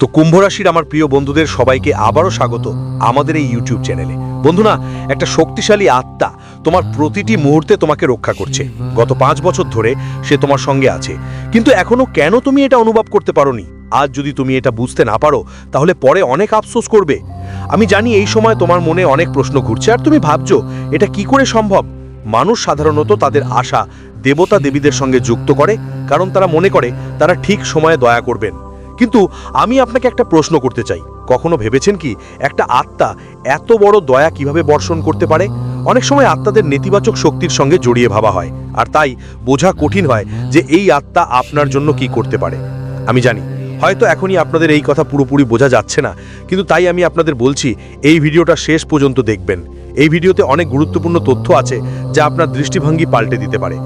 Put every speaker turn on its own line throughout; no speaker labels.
তো কুম্ভ রাশির আমার প্রিয় বন্ধুদের সবাইকে আবারও স্বাগত আমাদের এই ইউটিউব চ্যানেলে। বন্ধুরা, একটা শক্তিশালী আত্মা তোমার প্রতিটি মুহূর্তে তোমাকে রক্ষা করছে। গত পাঁচ বছর ধরে সে তোমার সঙ্গে আছে। কিন্তু এখনও কেন তুমি এটা অনুভব করতে পারোনি? আজ যদি তুমি এটা বুঝতে না পারো, তাহলে পরে অনেক আফসোস করবে। আমি জানি এই সময় তোমার মনে অনেক প্রশ্ন ঘুরছে, আর তুমি ভাবছ, এটা কি করে সম্ভব? মানুষ সাধারণত তাদের আশা দেবতা দেবীদের সঙ্গে যুক্ত করে, কারণ তারা মনে করে তারা ঠিক সময়ে দয়া করবেন। কিন্তু আমি আপনাকে একটা প্রশ্ন করতে চাই। কখনো ভেবেছেন কি একটা আত্মা এত বড় দয়া কীভাবে বর্ষণ করতে পারে? অনেক সময় আত্মাদের নেতিবাচক শক্তির সঙ্গে জড়িয়ে ভাবা হয়, আর তাই বোঝা কঠিন হয় যে এই আত্মা আপনার জন্য কি করতে পারে। আমি জানি, হয়তো এখনই আপনাদের এই কথা পুরোপুরি বোঝা যাচ্ছে না, কিন্তু তাই আমি আপনাদের বলছি, এই ভিডিওটা শেষ পর্যন্ত দেখবেন। এই ভিডিওতে অনেক গুরুত্বপূর্ণ তথ্য আছে যা আপনার দৃষ্টিভঙ্গি পাল্টে দিতে পারে।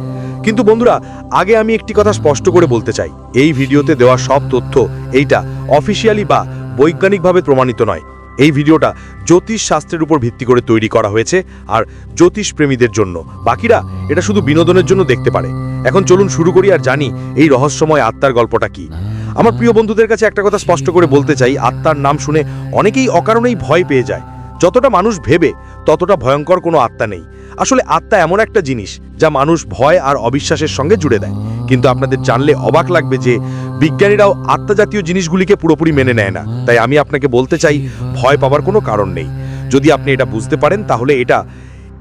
কিন্তু বন্ধুরা, আগে আমি একটি কথা স্পষ্ট করে বলতে চাই। এই ভিডিওতে দেওয়া সব তথ্য এইটা অফিসিয়ালি বা বৈজ্ঞানিকভাবে প্রমাণিত নয়। এই ভিডিওটা জ্যোতিষ শাস্ত্রের উপর ভিত্তি করে তৈরি করা হয়েছে আর জ্যোতিষ প্রেমীদের জন্য। বাকিরা এটা শুধু বিনোদনের জন্য দেখতে পারে। এখন চলুন শুরু করি আর জানি এই রহস্যময় আত্মার গল্পটা কি। আমার প্রিয় বন্ধুদের কাছে একটা কথা স্পষ্ট করে বলতে চাই, আত্মার নাম শুনে অনেকেই অকারণেই ভয় পেয়ে যায়। যতটা মানুষ ভেবে, ততটা ভয়ঙ্কর কোনো আত্মা নেই। আসলে আত্মা এমন একটা জিনিস যা মানুষ ভয় আর অবিশ্বাসের সঙ্গে জুড়ে দেয়। কিন্তু আপনাদের জানলে অবাক লাগবে যে বিজ্ঞানীরাও আত্মা জাতীয় জিনিসগুলিকে পুরোপুরি মেনে নেয় না। তাই আমি আপনাকে বলতে চাই, ভয় পাওয়ার কোনো কারণ নেই। যদি আপনি এটা বুঝতে পারেন, তাহলে এটা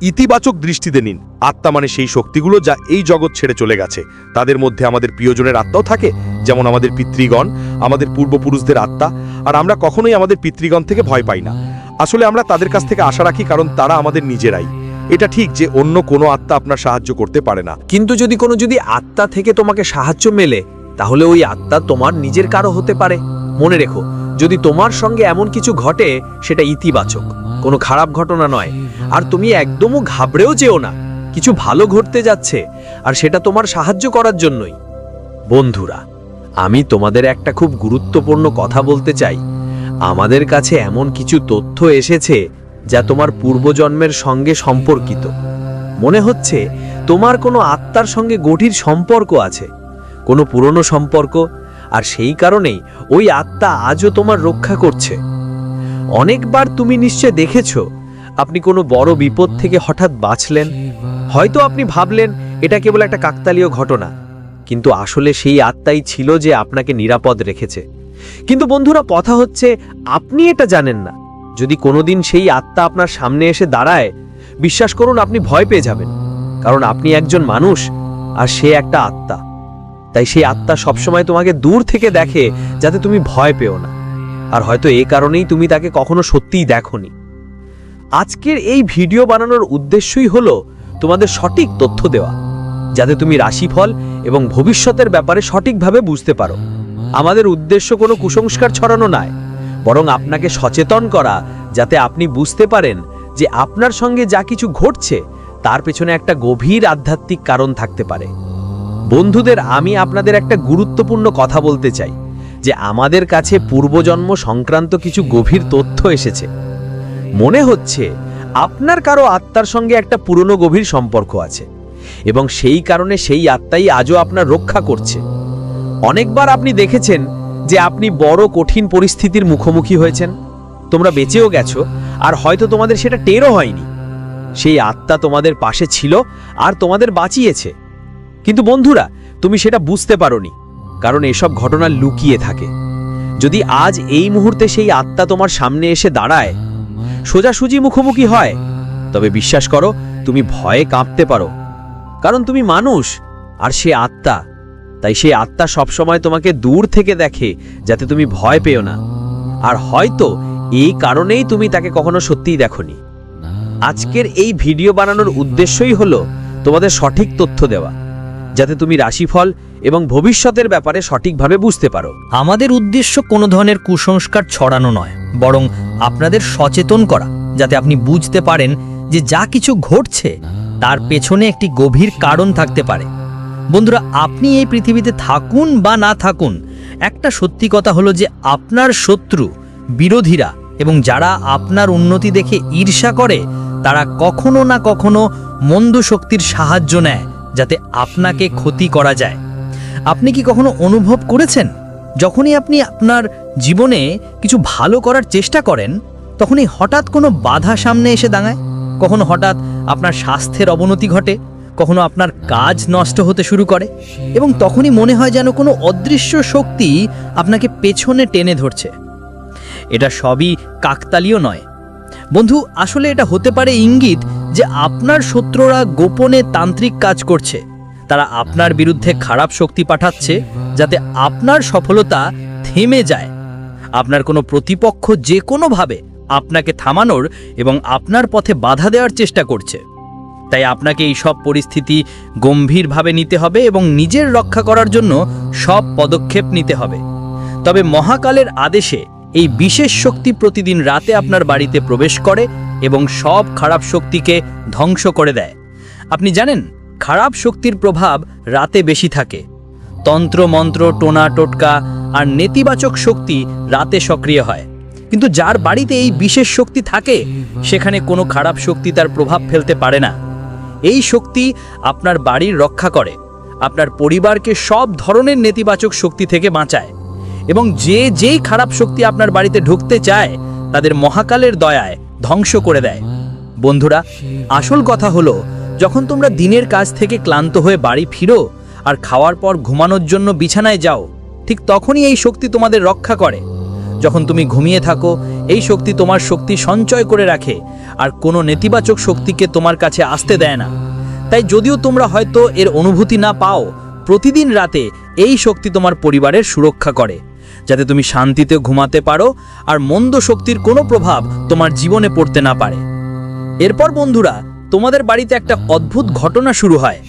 ইতিবাচক দৃষ্টিতে নিন। আত্মা মানে সেই শক্তিগুলো যা এই জগৎ ছেড়ে চলে গেছে। তাদের মধ্যে আমাদের প্রিয়জনের আত্মাও থাকে, যেমন আমাদের পিতৃগণ, আমাদের পূর্বপুরুষদের আত্মা, আর আমরা কখনোই আমাদের পিতৃগণ থেকে ভয় পাই না। আসলে আমরা তাদের কাছ থেকে আশা রাখি, কারণ তারা আমাদের নিজেরাই। এটা ঠিক যে অন্য কোনো আত্মা আপনার সাহায্য করতে পারে না।
কিন্তু যদি কোনো যদি আত্মা থেকে তোমাকে সাহায্য মেলে, তাহলে ওই আত্মা তোমার নিজের কারও হতে পারে। মনে রেখো, যদি তোমার সঙ্গে এমন কিছু ঘটে, সেটা ইতিবাচক, কোনো খারাপ ঘটনা নয়। আর তুমি একদমও ঘাবড়েও যেও না, কিছু ভালো ঘটতে যাচ্ছে, আর সেটা তোমার সাহায্য করার জন্যই। বন্ধুরা, আমি তোমাদের একটা খুব গুরুত্বপূর্ণ কথা বলতে চাই। আমাদের কাছে এমন কিছু তথ্য এসেছে যা তোমার পূর্বজন্মের সঙ্গে সম্পর্কিত। মনে হচ্ছে তোমার কোনো আত্মার সঙ্গে গভীর সম্পর্ক আছে, কোনো পুরনো সম্পর্ক, আর সেই কারণেই ওই আত্মা আজও তোমার রক্ষা করছে। অনেকবার তুমি নিশ্চয় দেখেছ, আপনি কোনো বড় বিপদ থেকে হঠাৎ বাঁচলেন। হয়তো আপনি ভাবলেন, এটা কেবল একটা কাকতালীয় ঘটনা, কিন্তু আসলে সেই আত্মাই ছিল যে আপনাকে নিরাপদ রেখেছে। কিন্তু বন্ধুরা, কথা হচ্ছে আপনি এটা জানেন না। যদি কোনোদিন সেই আত্মা আপনার সামনে এসে দাঁড়ায়, বিশ্বাস করুন আপনি ভয় পেয়ে যাবেন। কারণ আপনি একজন মানুষ, আর সে একটা আত্মা। তাই সেই আত্মা সবসময় তোমাকে দূর থেকে দেখে, যাতে তুমি ভয় পেও না। আর হয়তো এই কারণেই তুমি তাকে কখনো সত্যিই দেখোনি। আজকের এই ভিডিও বানানোর উদ্দেশ্যই হলো তোমাদের সঠিক তথ্য দেওয়া, যাতে তুমি রাশিফল এবং ভবিষ্যতের ব্যাপারে সঠিকভাবে বুঝতে পারো। আমাদের উদ্দেশ্য কোনো কুসংস্কার ছড়ানো নয়। বরং আপনাকে সচেতন করা, যাতে আপনি বুঝতে পারেন যে আপনার সঙ্গে যা কিছু ঘটছে, তার পেছনে একটা গভীর আধ্যাত্মিক কারণ থাকতে পারে। বন্ধুদের, আমি আপনাদের একটা গুরুত্বপূর্ণ কথা বলতে চাই, যে আমাদের কাছে পূর্বজন্ম সংক্রান্ত কিছু গভীর তথ্য এসেছে। মনে হচ্ছে আপনার কারও আত্মার সঙ্গে একটা পুরনো গভীর সম্পর্ক আছে, এবং সেই কারণে সেই আত্মাই আজও আপনার রক্ষা করছে। অনেকবার আপনি দেখেছেন যে আপনি বড় কঠিন পরিস্থিতির মুখোমুখি হয়েছেন। তোমরা বেঁচেও গেছো, আর হয়তো তোমাদের সেটা টেরও হয়নি। সেই আত্মা তোমাদের পাশে ছিল আর তোমাদের বাঁচিয়েছে। কিন্তু বন্ধুরা, তুমি সেটা বুঝতে পারোনি, কারণ এসব ঘটনা লুকিয়ে থাকে। যদি আজ এই মুহূর্তে সেই আত্মা তোমার সামনে এসে দাঁড়ায়, সোজাসুজি মুখোমুখি হয়, তবে বিশ্বাস করো, তুমি ভয়ে কাঁপতে পারো। কারণ তুমি মানুষ, আর সে আত্মা তাই সেই আত্মা সবসময় তোমাকে দূর থেকে দেখে, যাতে তুমি ভয় পেও না। আর হয়তো এই কারণেই তুমি তাকে কখনো সত্যিই দেখনি। আজকের এই ভিডিও বানানোর উদ্দেশ্যই হলো তোমাদের সঠিক তথ্য দেওয়া, যাতে তুমি রাশিফল এবং ভবিষ্যতের ব্যাপারে সঠিকভাবে বুঝতে পারো।
আমাদের উদ্দেশ্য কোনো ধরনের কুসংস্কার ছড়ানো নয়, বরং আপনাদের সচেতন করা, যাতে আপনি বুঝতে পারেন যে যা কিছু ঘটছে, তার পেছনে একটি গভীর কারণ থাকতে পারে। বন্ধুরা, আপনি এই পৃথিবীতে থাকুন বা না থাকুন, একটা সত্যি কথা হলো যে আপনার শত্রু, বিরোধীরা এবং যারা আপনার উন্নতি দেখে ঈর্ষা করে, তারা কখনো না কখনো মন্দ শক্তির সাহায্য নেয় যাতে আপনাকে ক্ষতি করা যায়। আপনি কি কখনো অনুভব করেছেন? যখনই আপনি আপনার জীবনে কিছু ভালো করার চেষ্টা করেন, তখনই হঠাৎ কোনো বাধা সামনে এসে দাঁড়ায়? কখনো হঠাৎ আপনার স্বাস্থ্যের অবনতি ঘটে? কখনো আপনার কাজ নষ্ট হতে শুরু করে এবং তখনই মনে হয় যেন কোনো অদৃশ্য শক্তি আপনাকে পেছনে টেনে ধরছে। এটা সবই কাকতালীয় নয়। বন্ধু, আসলে এটা হতে পারে ইঙ্গিত যে আপনার শত্রুরা গোপনে তান্ত্রিক কাজ করছে। তারা আপনার বিরুদ্ধে খারাপ শক্তি পাঠাচ্ছে যাতে আপনার সফলতা থেমে যায়। আপনার কোনো প্রতিপক্ষ যে কোনোভাবে আপনাকে থামানোর এবং আপনার পথে বাধা দেওয়ার চেষ্টা করছে। তাই আপনাকে এই সব পরিস্থিতি গম্ভীরভাবে নিতে হবে এবং নিজের রক্ষা করার জন্য সব পদক্ষেপ নিতে হবে। তবে মহাকালের আদেশে এই বিশেষ শক্তি প্রতিদিন রাতে আপনার বাড়িতে প্রবেশ করে এবং সব খারাপ শক্তিকে ধ্বংস করে দেয়। আপনি জানেন, খারাপ শক্তির প্রভাব রাতে বেশি থাকে। তন্ত্র, মন্ত্র, টোনা, টোটকা আর নেতিবাচক শক্তি রাতে সক্রিয় হয়। কিন্তু যার বাড়িতে এই বিশেষ শক্তি থাকে, সেখানে কোনো খারাপ শক্তি তার প্রভাব ফেলতে পারে না। এই শক্তি আপনার বাড়ির রক্ষা করে, আপনার পরিবারকে সব ধরনের নেতিবাচক শক্তি থেকে বাঁচায় এবং যে যেই খারাপ শক্তি আপনার বাড়িতে ঢুকতে চায়, তাদের মহাকালের দয়ায় ধ্বংস করে দেয়। বন্ধুরা, আসল কথা হলো, যখন তোমরা দিনের কাজ থেকে ক্লান্ত হয়ে বাড়ি ফিরো আর খাওয়ার পর ঘুমানোর জন্য বিছানায় যাও, ঠিক তখনই এই শক্তি তোমাদের রক্ষা করে। যখন তুমি ঘুমিয়ে থাকো, এই শক্তি তোমার শক্তি সঞ্চয় করে রাখে আর কোনো নেতিবাচক শক্তিকে তোমার কাছে আসতে দেয় না। তাই যদিও তোমরা হয়তো এর অনুভূতি না পাও, প্রতিদিন রাতে এই শক্তি তোমার পরিবারের সুরক্ষা করে, যাতে তুমি শান্তিতে ঘুমাতে পারো আর মন্দ শক্তির কোনো প্রভাব তোমার জীবনে পড়তে না পারে। এরপর বন্ধুরা, তোমাদের বাড়িতে একটা অদ্ভুত ঘটনা শুরু হয়।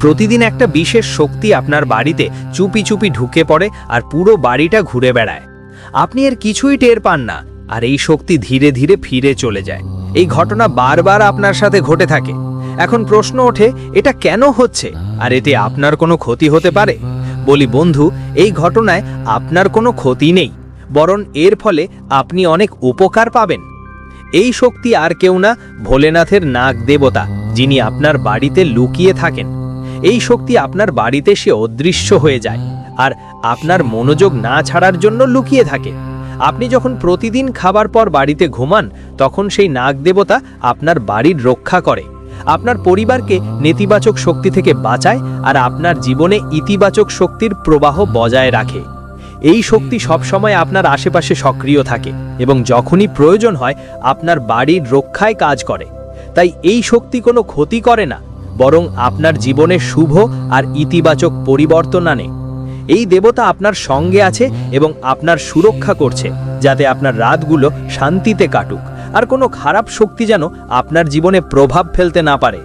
প্রতিদিন একটা বিশেষ শক্তি আপনার বাড়িতে চুপি চুপি ঢুকে পড়ে আর পুরো বাড়িটা ঘুরে বেড়ায়। আপনি এর কিছুই টের পান না। আর এই শক্তি ধীরে ধীরে ফিরে চলে যায়। এই ঘটনা বারবার আপনার সাথে ঘটে থাকে। এখন প্রশ্ন ওঠে, এটা কেন হচ্ছে? আর এতে আপনার কোনো ক্ষতি হতে পারে? বলি, বন্ধু, এই ঘটনায় আপনার কোনো ক্ষতি নেই, বরং এর ফলে আপনি অনেক উপকার পাবেন। এই শক্তি আর কেউ না, ভোলেনাথের নাগ দেবতা, যিনি আপনার বাড়িতে লুকিয়ে থাকেন। এই শক্তি আপনার বাড়িতে সে অদৃশ্য হয়ে যায়, আর আপনার মনোযোগ না ছাড়ার জন্য লুকিয়ে থাকে। আপনি যখন প্রতিদিন খাবার পর বাড়িতে ঘুমান, তখন সেই নাগ দেবতা আপনার বাড়ির রক্ষা করে। আপনার পরিবারকে নেতিবাচক শক্তি থেকে বাঁচায় আর আপনার জীবনে ইতিবাচক শক্তির প্রবাহ বজায় রাখে। এই শক্তি সবসময় আপনার আশেপাশে সক্রিয় থাকে এবং যখনই প্রয়োজন হয়, আপনার বাড়ির রক্ষায় কাজ করে। তাই এই শক্তি কোনো ক্ষতি করে না, বরং আপনার জীবনে শুভ আর ইতিবাচক পরিবর্তন আনে। এই দেবতা আপনার সঙ্গে আছে এবং আপনার সুরক্ষা করছে, যাতে আপনার রাতগুলো শান্তিতে কাটুক। আর কোনো খারাপ শক্তি যেন আপনার জীবনে প্রভাব ফেলতে না পারে।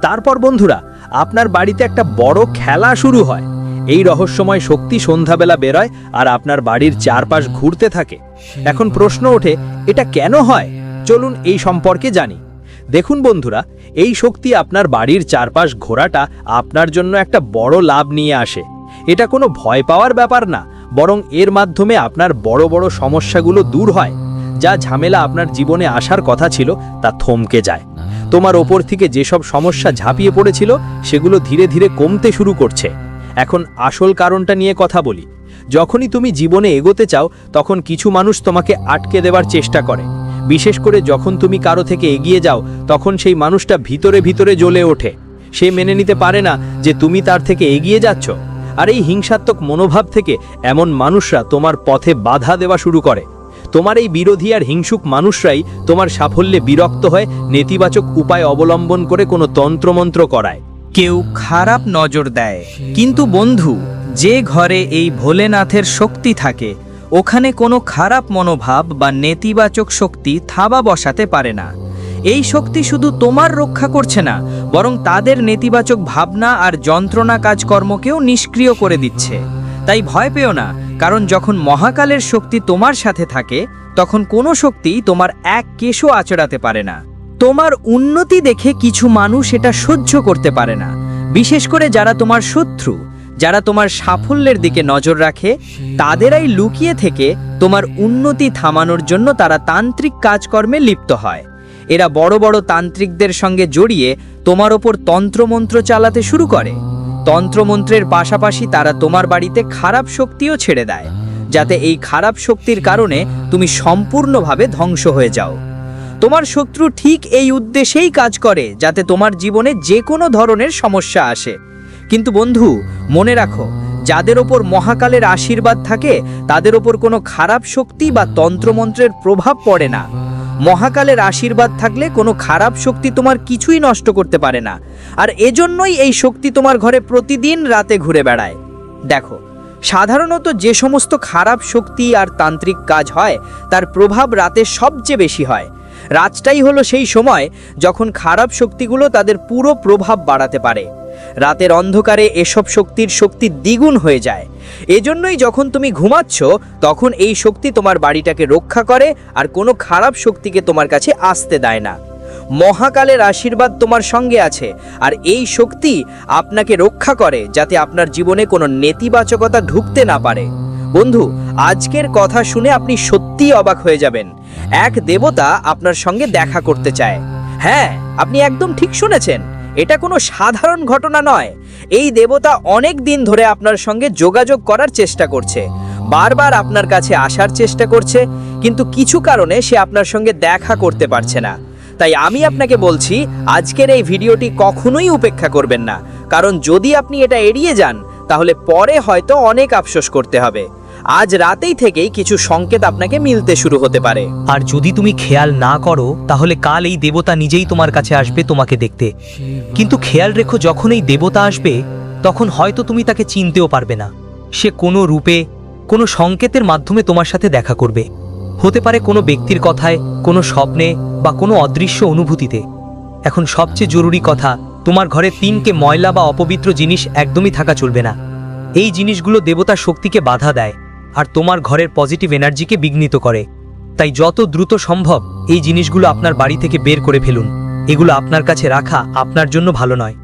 তারপর বন্ধুরা, আপনার বাড়িতে একটা বড় খেলা শুরু হয়। এই রহস্যময় শক্তি সন্ধ্যাবেলা বেরোয় আর আপনার বাড়ির চারপাশ ঘুরতে থাকে। এখন প্রশ্ন ওঠে, এটা কেন হয়? চলুন এই সম্পর্কে জানি। দেখুন বন্ধুরা, এই শক্তি আপনার বাড়ির চারপাশ ঘোরাটা আপনার জন্য একটা বড় লাভ নিয়ে আসে। এটা কোনো ভয় পাওয়ার ব্যাপার না, বরং এর মাধ্যমে আপনার বড় বড় সমস্যাগুলো দূর হয়। যা ঝামেলা আপনার জীবনে আসার কথা ছিল, তা থমকে যায়। তোমার ওপর থেকে যেসব সমস্যা ঝাঁপিয়ে পড়েছিল, সেগুলো ধীরে ধীরে কমতে শুরু করছে। এখন আসল কারণটা নিয়ে কথা বলি। যখনই তুমি জীবনে এগোতে চাও, তখন কিছু মানুষ তোমাকে আটকে দেওয়ার চেষ্টা করে। বিশেষ করে যখন তুমি কারও থেকে এগিয়ে যাও, তখন সেই মানুষটা ভিতরে ভিতরে জ্বলে ওঠে। সে মেনে নিতে পারে না যে তুমি তার থেকে এগিয়ে যাচ্ছ। আর এই হিংসাত্মক মনোভাব থেকে এমন মানুষরা তোমার পথে বাধা দেওয়া শুরু করে। তোমার এই বিরোধী আর হিংসুক মানুষরাই তোমার সাফল্যে বিরক্ত হয়ে নেতিবাচক উপায় অবলম্বন করে কোনো তন্ত্রমন্ত্র করায়।
কেউ খারাপ নজর দেয়। কিন্তু বন্ধু, যে ঘরে এই ভোলেনাথের শক্তি থাকে, ওখানে কোনো খারাপ মনোভাব বা নেতিবাচক শক্তি থাবা বসাতে পারে না। এই শক্তি শুধু তোমার রক্ষা করছে না, বরং তাদের নেতিবাচক ভাবনা আর যন্ত্রণা কাজকর্মকেও নিষ্ক্রিয় করে দিচ্ছে। তাই ভয় পেও না, কারণ যখন মহাকালের শক্তি তোমার সাথে থাকে, তখন কোনো শক্তি তোমার এক কেশও আচড়াতে পারে না। তোমার উন্নতি দেখে কিছু মানুষ এটা সহ্য করতে পারে না, বিশেষ করে যারা তোমার শত্রু, যারা তোমার সাফল্যের দিকে নজর রাখে, তাদেরাই লুকিয়ে থেকে তোমার উন্নতি থামানোর জন্য তারা তান্ত্রিক কাজকর্মে লিপ্ত হয়। এরা বড় বড় তান্ত্রিকদের সঙ্গে জড়িয়ে তোমার ওপর তন্ত্রমন্ত্র চালাতে শুরু করে। তন্ত্রমন্ত্রের পাশাপাশি তারা তোমার বাড়িতে খারাপ শক্তিও ছেড়ে দেয়, যাতে এই খারাপ শক্তির কারণে তুমি সম্পূর্ণভাবে ধ্বংস হয়ে যাও। তোমার শত্রু ঠিক এই উদ্দেশ্যেই কাজ করে, যাতে তোমার জীবনে যে কোনো ধরনের সমস্যা আসে। কিন্তু বন্ধু, মনে রাখো, যাদের ওপর মহাকালের আশীর্বাদ থাকে, তাদের ওপর কোনো খারাপ শক্তি বা তন্ত্রমন্ত্রের প্রভাব পড়ে না। মহাকালের আশীর্বাদ থাকলে কোনো খারাপ শক্তি তোমার কিছুই নষ্ট করতে পারে না। আর এজন্যই এই শক্তি তোমার ঘরে প্রতিদিন রাতে ঘুরে বেড়ায়। দেখো, সাধারণত যে সমস্ত খারাপ শক্তি আর তান্ত্রিক কাজ হয়, তার প্রভাব রাতে সবচেয়ে বেশি হয়। রাতটাই হলো সেই সময় যখন খারাপ শক্তিগুলো তাদের পুরো প্রভাব বাড়াতে পারে। রাতের অন্ধকারে এসব শক্তির শক্তি দ্বিগুণ হয়ে যায়। এজন্যই যখন তুমি ঘুমাচ্ছ, তখন এই শক্তি তোমার বাড়িটাকে রক্ষা করে আর কোনো খারাপ শক্তিকে তোমার কাছে আসতে দেয় না। মহাকালের আশীর্বাদ তোমার সঙ্গে আছে আর এই শক্তি আপনাকে রক্ষা করে যাতে আপনার জীবনে কোনো নেতিবাচকতা ঢুকতে না পারে। বন্ধু, আজকের কথা শুনে আপনি সত্যিই অবাক হয়ে যাবেন। এক দেবতা আপনার সঙ্গে দেখা করতে চায়। হ্যাঁ আপনি একদম ঠিক শুনেছেন। এটা কোনো সাধারণ ঘটনা নয়। এই দেবতা অনেক দিন ধরে আপনার সঙ্গে যোগাযোগ করার চেষ্টা করছে। বারবার আপনার কাছে আসার চেষ্টা করছে, কিন্তু কিছু কারণে সে আপনার সঙ্গে দেখা করতে পারছে না। তাই আমি আপনাকে বলছি, আজকের এই ভিডিওটি কখনোই উপেক্ষা করবেন না। কারণ যদি আপনি এটা এড়িয়ে যান, তাহলে পরে হয়তো অনেক আফসোস করতে হবে। আজ রাতেই থেকেই কিছু সংকেত আপনাকে মিলতে শুরু হতে পারে।
আর যদি তুমি খেয়াল না করো, তাহলে কাল এই দেবতা নিজেই তোমার কাছে আসবে তোমাকে দেখতে। কিন্তু খেয়াল রেখো, যখন এই দেবতা আসবে, তখন হয়তো তুমি তাকে চিনতেও পারবে না। সে কোনো রূপে, কোনো সংকেতের মাধ্যমে তোমার সাথে দেখা করবে। হতে পারে কোনো ব্যক্তির কথায়, কোনো স্বপ্নে বা কোনো অদৃশ্য অনুভূতিতে। এখন সবচেয়ে জরুরি কথা, তোমার ঘরে তিনকে ময়লা বা অপবিত্র জিনিস একদমই থাকা চলবে না। এই জিনিসগুলো দেবতার শক্তিকে বাধা দেয়। আর তোমার ঘরের পজিটিভ এনার্জিকে বিঘ্নিত করে। তাই যত দ্রুত সম্ভব এই জিনিসগুলো আপনার বাড়ি থেকে বের করে ফেলুন। এগুলো আপনার কাছে রাখা আপনার জন্য ভালো নয়।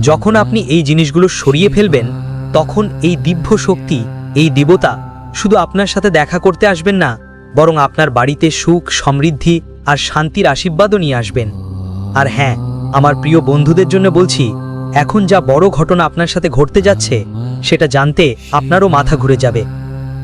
যখন আপনি এই জিনিসগুলো সরিয়ে ফেলবেন, তখন এই দিব্য শক্তি, এই দেবতা শুধু আপনার সাথে দেখা করতে আসবেন না, বরং আপনার বাড়িতে সুখ, সমৃদ্ধি আর শান্তির আশীর্বাদও নিয়ে আসবেন। আর হ্যাঁ আমার প্রিয় বন্ধুদের জন্য বলছি, এখন যা বড় ঘটনা আপনার সাথে ঘটতে যাচ্ছে, সেটা জানতে আপনারও মাথা ঘুরে যাবে।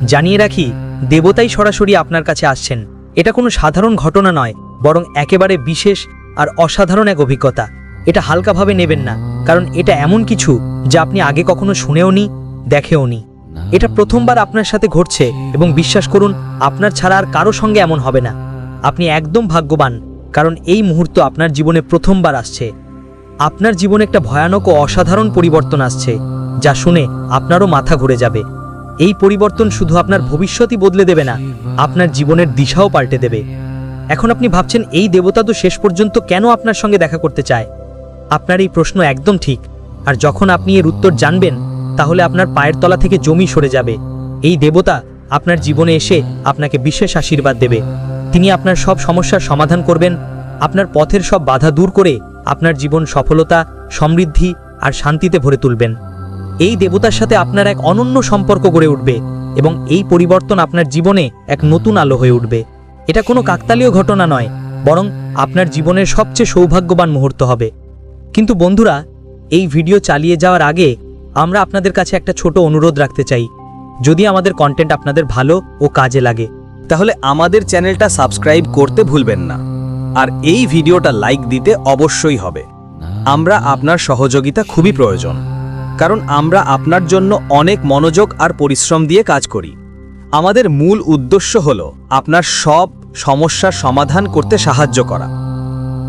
জানিয়ে রাখি, দেবতাই সরাসরি আপনার কাছে আসছেন। এটা কোনো সাধারণ ঘটনা নয়, বরং একেবারে বিশেষ আর অসাধারণ এক অভিজ্ঞতা। এটা হালকাভাবে নেবেন না, কারণ এটা এমন কিছু যা আপনি আগে কখনো শুনেওনি, দেখেওনি। এটা প্রথমবার আপনার সাথে ঘটছে এবং বিশ্বাস করুন, আপনার ছাড়া আর কারও সঙ্গে এমন হবে না। আপনি একদম ভাগ্যবান, কারণ এই মুহূর্ত আপনার জীবনে প্রথমবার আসছে। আপনার জীবনে একটা ভয়ানক ও অসাধারণ পরিবর্তন আসছে, যা শুনে আপনারও মাথা ঘুরে যাবে। এই পরিবর্তন শুধু আপনার ভবিষ্যতই বদলে দেবে না, আপনার জীবনের দিশাও পাল্টে দেবে। এখন আপনি ভাবছেন এই দেবতা তো শেষ পর্যন্ত কেন আপনার সঙ্গে দেখা করতে চায়? আপনার এই প্রশ্ন একদম ঠিক। আর যখন আপনি এর উত্তর জানবেন, তাহলে আপনার পায়ের তলা থেকে জমি সরে যাবে। এই দেবতা আপনার জীবনে এসে আপনাকে বিশেষ আশীর্বাদ দেবে। তিনি আপনার সব সমস্যার সমাধান করবেন, আপনার পথের সব বাধা দূর করে আপনার জীবন সফলতা, সমৃদ্ধি আর শান্তিতে ভরে তুলবেন। এই দেবতার সাথে আপনার এক অনন্য সম্পর্ক গড়ে উঠবে এবং এই পরিবর্তন আপনার জীবনে এক নতুন আলো হয়ে উঠবে। এটা কোনো কাকতালীয় ঘটনা নয়, বরং আপনার জীবনের সবচেয়ে সৌভাগ্যবান মুহূর্ত হবে। কিন্তু বন্ধুরা, এই ভিডিও চালিয়ে যাওয়ার আগে আমরা আপনাদের কাছে একটা ছোট অনুরোধ রাখতে চাই। যদি আমাদের কন্টেন্ট আপনাদের ভালো ও কাজে লাগে,
তাহলে আমাদের চ্যানেলটা সাবস্ক্রাইব করতে ভুলবেন না। আর এই ভিডিওটা লাইক দিতে অবশ্যই হবে। আমরা আপনার সহযোগিতা খুবই প্রয়োজন। কারণ আমরা আপনার জন্য অনেক মনোযোগ আর পরিশ্রম দিয়ে কাজ করি। আমাদের মূল উদ্দেশ্য হল আপনার সব সমস্যার সমাধান করতে সাহায্য করা।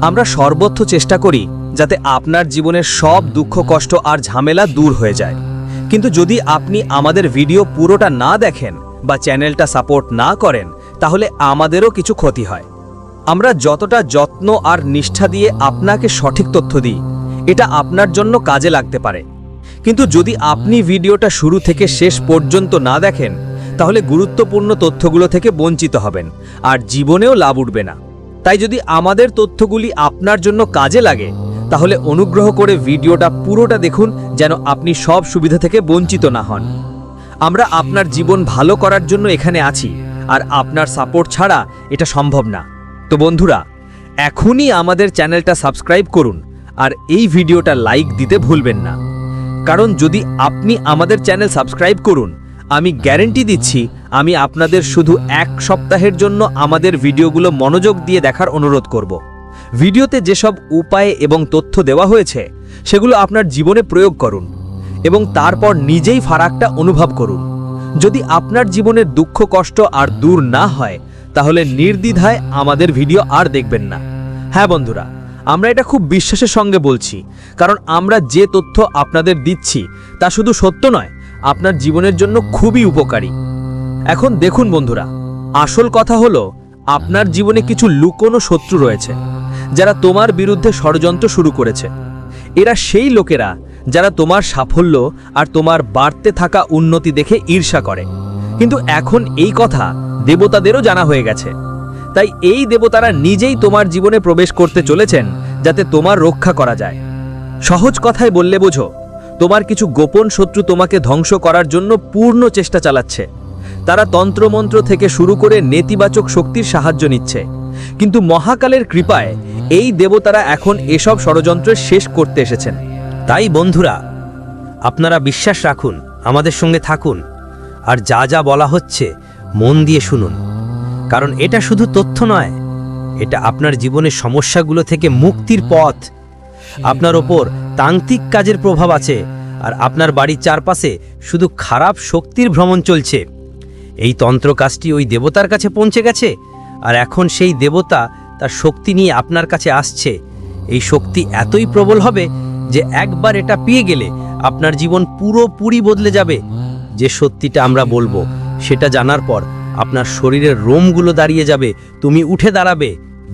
আমরা সর্বত্র চেষ্টা করি যাতে আপনার জীবনের সব দুঃখ, কষ্ট আর ঝামেলা দূর হয়ে যায়। কিন্তু যদি আপনি আমাদের ভিডিও পুরোটা না দেখেন বা চ্যানেলটা সাপোর্ট না করেন, তাহলে আমাদেরও কিছু ক্ষতি হয়। আমরা যতটা যত্ন আর নিষ্ঠা দিয়ে আপনাকে সঠিক তথ্য দিই, এটা আপনার জন্য কাজে লাগতে পারে। কিন্তু যদি আপনি ভিডিওটা শুরু থেকে শেষ পর্যন্ত না দেখেন, তাহলে গুরুত্বপূর্ণ তথ্যগুলো থেকে বঞ্চিত হবেন আর জীবনেও লাভ উঠবে না। তাই যদি আমাদের তথ্যগুলি আপনার জন্য কাজে লাগে, তাহলে অনুগ্রহ করে ভিডিওটা পুরোটা দেখুন যেন আপনি সব সুবিধা থেকে বঞ্চিত না হন। আমরা আপনার জীবন ভালো করার জন্য এখানে আছি আর আপনার সাপোর্ট ছাড়া এটা সম্ভব না। তো বন্ধুরা, এখনই আমাদের চ্যানেলটা সাবস্ক্রাইব করুন আর এই ভিডিওটা লাইক দিতে ভুলবেন না। কারণ যদি আপনি আমাদের চ্যানেল সাবস্ক্রাইব করুন, আমি গ্যারেন্টি দিচ্ছি আমি আপনাদের শুধু এক সপ্তাহের জন্য আমাদের ভিডিওগুলো মনোযোগ দিয়ে দেখার অনুরোধ করব। ভিডিওতে যেসব উপায় এবং তথ্য দেওয়া হয়েছে, সেগুলো আপনার জীবনে প্রয়োগ করুন এবং তারপর নিজেই ফারাকটা অনুভব করুন। যদি আপনার জীবনের দুঃখ, কষ্ট আর দূর না হয়, তাহলে নির্দ্বিধায় আমাদের ভিডিও আর দেখবেন না। হ্যাঁ বন্ধুরা আমরা এটা খুব বিশ্বাসের সঙ্গে বলছি। কারণ আমরা যে তথ্য আপনাদের দিচ্ছি, তা শুধু সত্য নয়, আপনার জীবনের জন্য খুবই উপকারী। এখন দেখুন বন্ধুরা, আসল কথা হলো, আপনার জীবনে কিছু লুকোনো শত্রু রয়েছে, যারা তোমার বিরুদ্ধে ষড়যন্ত্র শুরু করেছে। এরা সেই লোকেরা যারা তোমার সাফল্য আর তোমার বাড়তে থাকা উন্নতি দেখে ঈর্ষা করে। কিন্তু এখন এই কথা দেবতাদেরও জানা হয়ে গেছে। তাই এই দেবতারা নিজেই তোমার জীবনে প্রবেশ করতে চলেছেন, যাতে তোমার রক্ষা করা যায়। সহজ কথায় বললে বোঝো, তোমার কিছু গোপন শত্রু তোমাকে ধ্বংস করার জন্য পূর্ণ চেষ্টা চালাচ্ছে। তারা তন্ত্রমন্ত্র থেকে শুরু করে নেতিবাচক শক্তির সাহায্য নিচ্ছে। কিন্তু মহাকালের কৃপায় এই দেবতারা এখন এসব ষড়যন্ত্র শেষ করতে এসেছেন।
তাই বন্ধুরা, আপনারা বিশ্বাস রাখুন, আমাদের সঙ্গে থাকুন, আর যা যা বলা হচ্ছে মন দিয়ে শুনুন। কারণ এটা শুধু তথ্য নয়, এটা আপনার জীবনের সমস্যাগুলো থেকে মুক্তির পথ। আপনার ওপর তান্ত্রিক কাজের প্রভাব আছে, আর আপনার বাড়ির চারপাশে শুধু খারাপ শক্তির ভ্রমণ চলছে। এই তন্ত্র কাজটি ওই দেবতার কাছে পৌঁছে গেছে, আর এখন সেই দেবতা তার শক্তি নিয়ে আপনার কাছে আসছে। এই শক্তি এতই প্রবল হবে যে একবার এটা পেয়ে গেলে আপনার জীবন পুরোপুরি বদলে যাবে। যে সত্যিটা আমরা বলব, সেটা জানার পর আপনার শরীরের রোমগুলো দাঁড়িয়ে যাবে, তুমি উঠে দাঁড়াবে।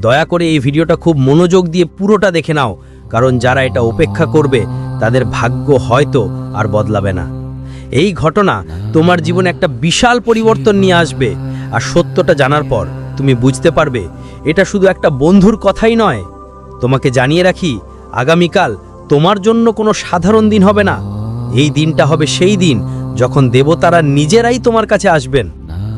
দয়া করে এই ভিডিওটা খুব মনোযোগ দিয়ে পুরোটা দেখে নাও, কারণ যারা এটা উপেক্ষা করবে, তাদের ভাগ্য হয়তো আর বদলাবে না। এই ঘটনা তোমার জীবনে একটা বিশাল পরিবর্তন নিয়ে আসবে, আর সত্যটা জানার পর তুমি বুঝতে পারবে, এটা শুধু একটা বন্ধুর কথাই নয়। তোমাকে জানিয়ে রাখি, আগামীকাল তোমার জন্য কোনো সাধারণ দিন হবে না। এই দিনটা হবে সেই দিন যখন দেবতারা নিজেরাই তোমার কাছে আসবেন।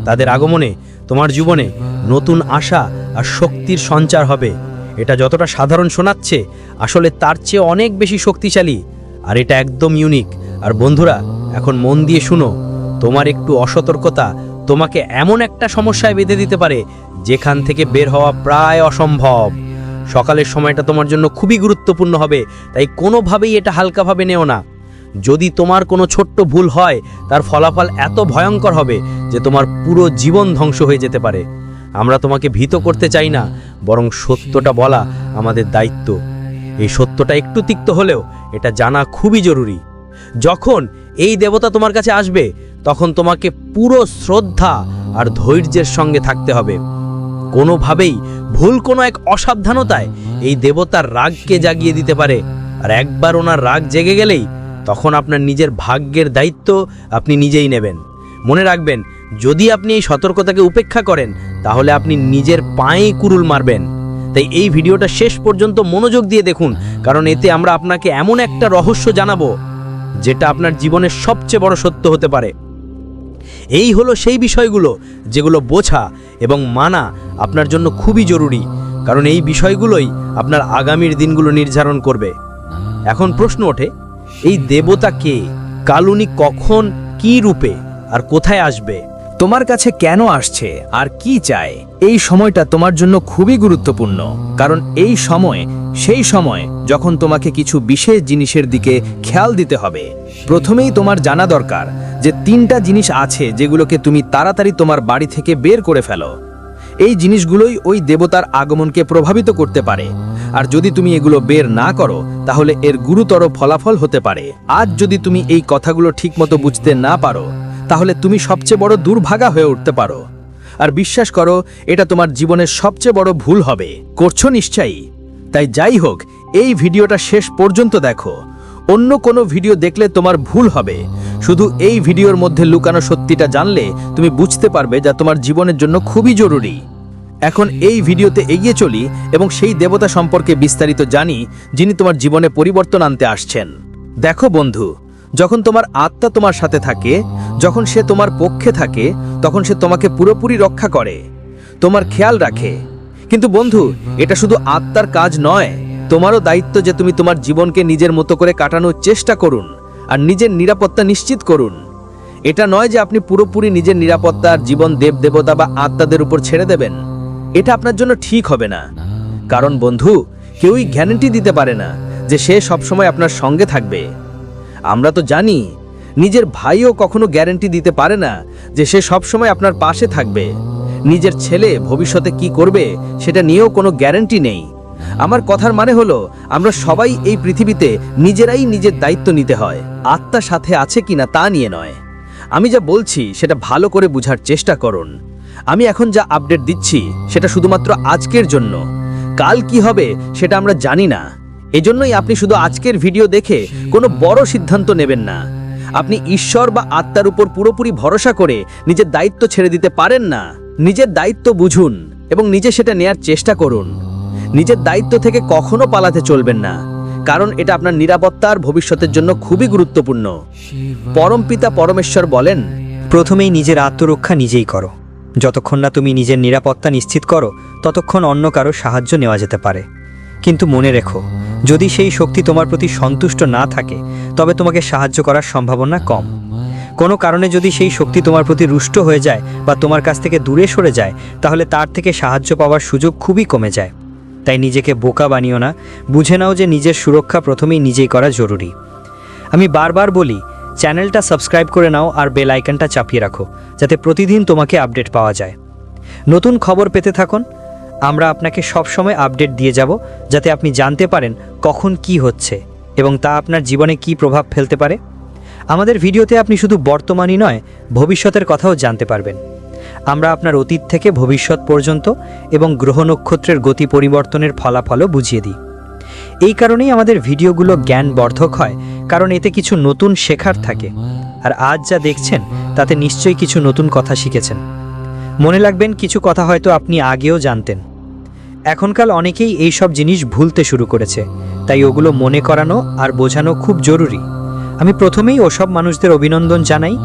তাদের আগমনে তোমার জীবনে নতুন আশা আর শক্তির সঞ্চার হবে। এটা যতটা সাধারণ শোনাচ্ছে, আসলে তার চেয়ে অনেক বেশি শক্তিশালী। আর এটা একদম ইউনিক আর বন্ধুরা, এখন মন দিয়ে শুনো, তোমার একটু অসতর্কতা তোমাকে এমন একটা সমস্যায় বেঁধে দিতে পারে, যেখান থেকে বের হওয়া প্রায় অসম্ভব। সকালের সময়টা তোমার জন্য খুবই গুরুত্বপূর্ণ হবে, তাই কোনোভাবেই এটা হালকাভাবে নেও না। যদি তোমার কোনো ছোট্ট ভুল হয়, তার ফলাফল এত ভয়ঙ্কর হবে যে তোমার পুরো জীবন ধ্বংস হয়ে যেতে পারে। আমরা তোমাকে ভীত করতে চাই না, বরং সত্যটা বলা আমাদের দায়িত্ব। এই সত্যটা একটু তিক্ত হলেও এটা জানা খুবই জরুরি। যখন এই দেবতা তোমার কাছে আসবে, তখন তোমাকে পুরো শ্রদ্ধা আর ধৈর্যের সঙ্গে থাকতে হবে। কোনোভাবেই ভুল কোনো এক অসাবধানতায় এই দেবতার রাগকে জাগিয়ে দিতে পারে। আর একবার ওনার রাগ জেগে গেলেই তখন আপনার নিজের ভাগ্যের দায়িত্ব আপনি নিজেই নেবেন। মনে রাখবেন, যদি আপনি এই সতর্কতাকে উপেক্ষা করেন, তাহলে আপনি নিজের পায়েই কুরুল মারবেন। তাই এই ভিডিওটা শেষ পর্যন্ত মনোযোগ দিয়ে দেখুন, কারণ এতে আমরা আপনাকে এমন একটা রহস্য জানাব, যেটা আপনার জীবনের সবচেয়ে বড় সত্য হতে পারে। এই হলো সেই বিষয়গুলো, যেগুলো বোঝা এবং মানা আপনার জন্য খুবই জরুরি, কারণ এই বিষয়গুলোই আপনার আগামীর দিনগুলো নির্ধারণ করবে। এখন প্রশ্ন ওঠে এই দেবতা কে? কালুনি কখন, কি রূপে? আর কোথায় আসবে?
তোমার কাছে কেন আসছে? আর কি চায় এই সময়টা তোমার জন্য খুবই গুরুত্বপূর্ণ। কারণ এই সময়, সেই সময় যখন তোমাকে কিছু বিশেষ জিনিসের দিকে খেয়াল দিতে হবে। প্রথমেই তোমার জানা দরকার যে তিনটা জিনিস আছে যেগুলোকে তুমি তাড়াতাড়ি তোমার বাড়ি থেকে বের করে ফেলো। এই জিনিসগুলোই ওই দেবতার আগমনকে প্রভাবিত করতে পারে। আর যদি তুমি এগুলো বের না করো, তাহলে এর গুরুতর ফলাফল হতে পারে। আজ যদি তুমি এই কথাগুলো ঠিকমতো বুঝতে না পারো, তাহলে তুমি সবচেয়ে বড় দুর্ভাগা হয়ে উঠতে পারো। আর বিশ্বাস করো, এটা তোমার জীবনের সবচেয়ে বড় ভুল হবে। করছ নিশ্চয়ই। তাই যাই হোক, এই ভিডিওটা শেষ পর্যন্ত দেখো। অন্য কোনো ভিডিও দেখলে তোমার ভুল হবে। শুধু এই ভিডিওর মধ্যে লুকানো সত্যিটা জানলে তুমি বুঝতে পারবে যা তোমার জীবনের জন্য খুবই জরুরি। এখন এই ভিডিওতে এগিয়ে চলি এবং সেই দেবতা সম্পর্কে বিস্তারিত জানি, যিনি তোমার জীবনে পরিবর্তন আনতে আসছেন। দেখো বন্ধু, যখন তোমার আত্মা তোমার সাথে থাকে, যখন সে তোমার পক্ষে থাকে, তখন সে তোমাকে পুরোপুরি রক্ষা করে, তোমার খেয়াল রাখে। কিন্তু বন্ধু, এটা শুধু আত্মার কাজ নয় তোমারও দায়িত্ব যে তুমি তোমার জীবনকে নিজের মতো করে কাটানোর চেষ্টা করুন আর নিজের নিরাপত্তা নিশ্চিত করুন। এটা নয় যে আপনি পুরোপুরি নিজের নিরাপত্তা আর জীবন দেব দেবতা বা আত্মাদের উপর ছেড়ে দেবেন। এটা আপনার জন্য ঠিক হবে না। কারণ বন্ধু, কেউই গ্যারান্টি দিতে পারে না যে সে সবসময় আপনার সঙ্গে থাকবে। আমরা তো জানি, নিজের ভাইও কখনো গ্যারান্টি দিতে পারে না যে সে সবসময় আপনার পাশে থাকবে। নিজের ছেলে ভবিষ্যতে কি করবে, সেটা নিয়েও কোনো গ্যারান্টি নেই। আমার কথার মানে হলো, আমরা সবাই এই পৃথিবীতে নিজেরাই নিজের দায়িত্ব নিতে হয়, আত্মা সাথে আছে কিনা তা নিয়ে নয়। আমি যা বলছি, সেটা ভালো করে বোঝার চেষ্টা করুন। আমি এখন যা আপডেট দিচ্ছি, সেটা শুধুমাত্র আজকের জন্য। কাল কি হবে, সেটা আমরা জানি না। এজন্যই আপনি শুধু আজকের ভিডিও দেখে কোনো বড় সিদ্ধান্ত নেবেন না। আপনি ঈশ্বর বা আত্মার উপর পুরোপুরি ভরসা করে নিজের দায়িত্ব ছেড়ে দিতে পারেন না। নিজের দায়িত্ব বুঝুন এবং নিজে সেটা নেয়ার চেষ্টা করুন। নিজের দায়িত্ব থেকে কখনো পালাতে চলবেন না। কারণ এটা আপনার নিরাপত্তা আর ভবিষ্যতের জন্য খুবই গুরুত্বপূর্ণ। পরমপিতা পরমেশ্বর বলেন,
প্রথমেই নিজের আত্মরক্ষা নিজেই করো। যতক্ষণ না তুমি নিজের নিরাপত্তা নিশ্চিত করো, ততক্ষণ অন্য কারও সাহায্য নেওয়া যেতে পারে। কিন্তু মনে রেখো, যদি সেই শক্তি তোমার প্রতি সন্তুষ্ট না থাকে, তবে তোমাকে সাহায্য করার সম্ভাবনা কম। কোনো কারণে যদি সেই শক্তি তোমার প্রতি রুষ্ট হয়ে যায় বা তোমার কাছ থেকে দূরে সরে যায়, তাহলে তার থেকে সাহায্য পাওয়ার সুযোগ খুবই কমে যায়। তাই নিজেকে বোকা বানিও না। বুঝে নাও যে নিজের সুরক্ষা প্রথমেই নিজেই করা জরুরি। আমি বারবার বলি, চ্যানেলটা সাবস্ক্রাইব করে নাও আর বেল আইকনটা চাপিয়ে রাখো, যাতে প্রতিদিন তোমাকে আপডেট পাওয়া যায়। নতুন খবর পেতে থাকুন। আমরা আপনাকে সবসময় আপডেট দিয়ে যাব, যাতে আপনি জানতে পারেন কখন কি হচ্ছে এবং তা আপনার জীবনে কি প্রভাব ফেলতে পারে। আমাদের ভিডিওতে আপনি শুধু বর্তমানই নয়, ভবিষ্যতের কথাও জানতে পারবেন। আমরা আপনার অতীত থেকে ভবিষ্যৎ পর্যন্ত এবং গ্রহ নক্ষত্রের গতি পরিবর্তনের ফলাফলও বুঝিয়ে দিই। এই কারণেই আমাদের ভিডিওগুলো জ্ঞানবর্ধক হয়, কারণ এতে কিছু নতুন শেখার থাকে। আর আজ যা দেখছেন, তাতে নিশ্চয়ই কিছু নতুন কথা শিখেছেন। মনে লাগবেন কিছু কথা হয়তো আপনি আগেও জানতেন। এখনকার অনেকেই এই সব জিনিস ভুলতে শুরু করেছে, তাই ওগুলো মনে করানো আর বোঝানো খুব জরুরি। আমি প্রথমেই ওসব মানুষদের অভিনন্দন জানাই